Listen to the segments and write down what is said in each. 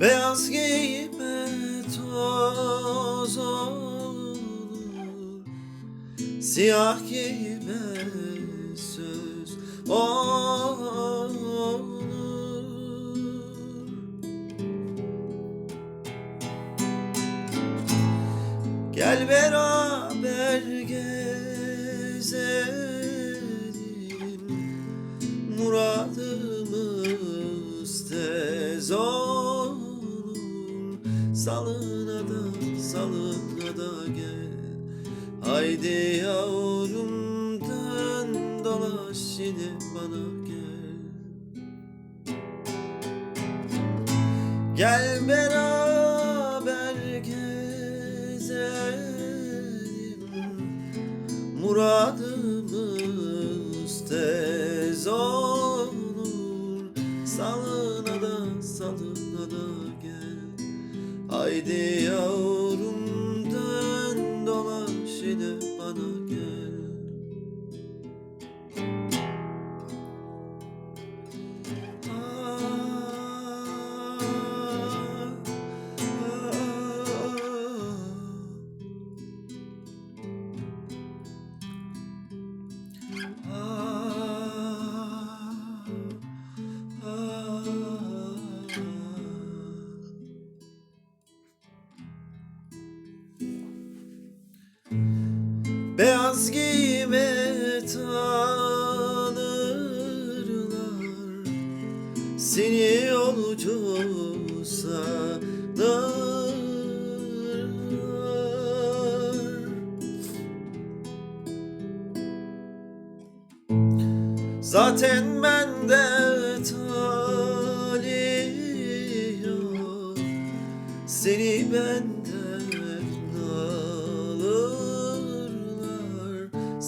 Beyaz giyime toz olur. Siyah giyime söz olur. Gel beraber gezelim Salına da salına da gel. Haydi yavrum dön dolaş yine bana gel. Gel beraber gezelim. Muradımız tez Haydi Beyaz giyime tanırlar Seni yolcu sanırlar Zaten bende talih yok. Seni benden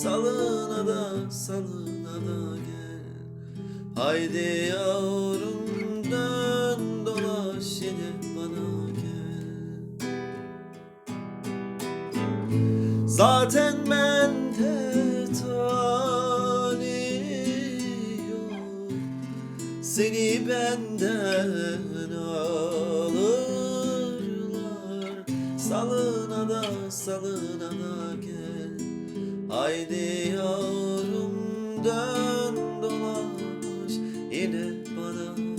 Salına da salına da gel. Haydi yavrum dön dolaş yine bana gel. Zaten yok. Seni benden alırlar. Salına da salına da gel Haydi yavrum dön dolaş. Yine bana